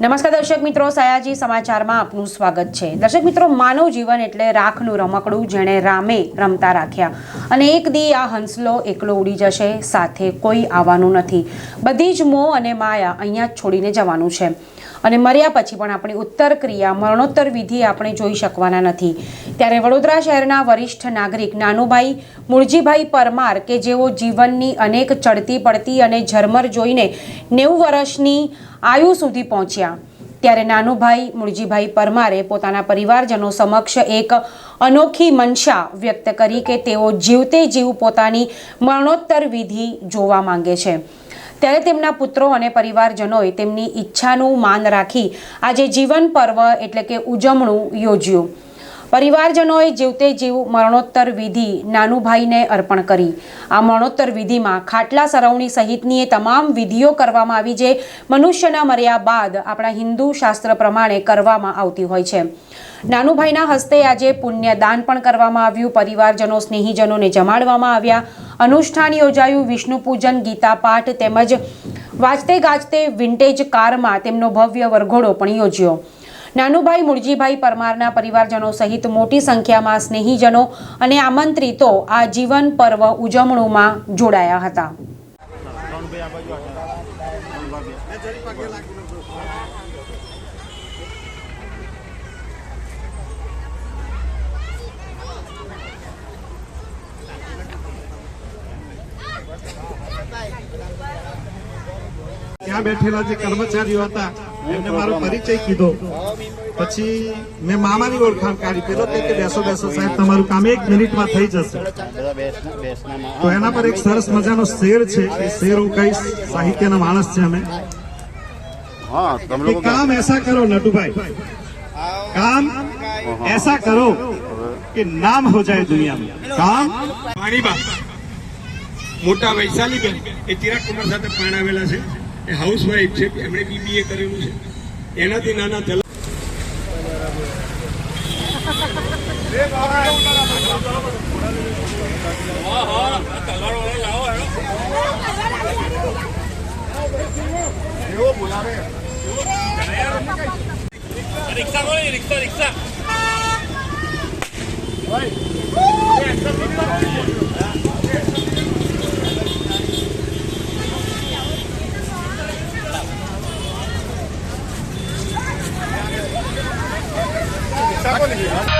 નમસ્કાર દર્શક મિત્રો, સયાજી સમાચારમાં આપનું સ્વાગત છે. દર્શક મિત્રો, માનવ જીવન એટલે રાખનું રમકડું જેણે રામે રમતા રાખ્યા. અને એક દી આ હંસલો એકલો ઉડી જશે, સાથે કોઈ આવવાનું નથી. બધી જ મોહ અને માયા અહીંયા છોડીને જવાનું છે. અને મર્યા પછી પણ આપણી ઉત્તર ક્રિયા, મરણોત્તર વિધિ આપણે જોઈ શકવાના નથી. ત્યારે વડોદરા શહેરના વરિષ્ઠ નાગરિક નાનુભાઈ મુળજીભાઈ પરમાર કે જેઓ જીવનની અનેક ચડતી પડતી અને ઝરમર જોઈને નેવું વર્ષની આયુ સુધી પહોંચ્યા. ત્યારે નાનુભાઈ મુળજીભાઈ પરમારે પોતાના પરિવારજનો સમક્ષ એક અનોખી મનસા વ્યક્ત કરી કે તેઓ જીવતે જીવ પોતાની મરણોત્તર વિધિ જોવા માંગે છે. ત્યારે તેમના પુત્રો અને પરિવારજનોએ તેમની ઈચ્છાનું માન રાખી આજે જીવન પર્વ એટલે કે ઉજવણું યોજ્યું. પરિવારજનોએ જીવતે જીવ મરણોત્તર વિધિ નાનુભાઈને અર્પણ કરી. આ મરણોત્તર વિધિમાં ખાટલા સરવણી સહિતની એ તમામ વિધિઓ કરવામાં આવી જે મનુષ્યના મર્યા બાદ આપણા હિન્દુ શાસ્ત્ર પ્રમાણે કરવામાં આવતી હોય છે. નાનુભાઈના હસ્તે આજે પુણ્યદાન પણ કરવામાં આવ્યું. પરિવારજનો, સ્નેહીજનોને જમાડવામાં આવ્યા. અનુષ્ઠાન યોજાયું. વિષ્ણુ પૂજન, ગીતા પાઠ તેમજ વાજતે ગાજતે વિન્ટેજ કારમાં તેમનો ભવ્ય વરઘોડો પણ યોજ્યો. નાનુભાઈ મુળજીભાઈ પરમારના પરિવારજનો સહિત મોટી સંખ્યામાં સ્નેહીજનો અને આમંત્રિતો આ જીવન પર્વ ઉજવણુમાં જોડાયા હતા. ત્યાં બેઠેલા જે કર્મચારીઓ હતા, એમને મારો પરિચય કીધો. પછી મેં મામાની ઓળખાણ કાઢી. પેલો કે, બેસો બેસો, સાહેબ, તમારું કામ એક મિનિટમાં થઈ જશે. તો એના પર એક સરસ મજાનો શેર છે. એ શેર હું કહીશ. સાહિત્યના માણસ છે અમે. કામ એસા કરો, નટુભાઈ. કામ એસા કરો કે નામ હો જાય દુનિયા કામ પાણી મોટા વૈશાલીબેન એ ચિરાગ કુમાર સાથે પરણાવેલા છે. એ હાઉસવાઈફ છે એમણે બીબીએ કરેલું છે. એનાથી નાના થયેલા રિક્ષા રિક્ષા રિક્ષા. Yeah.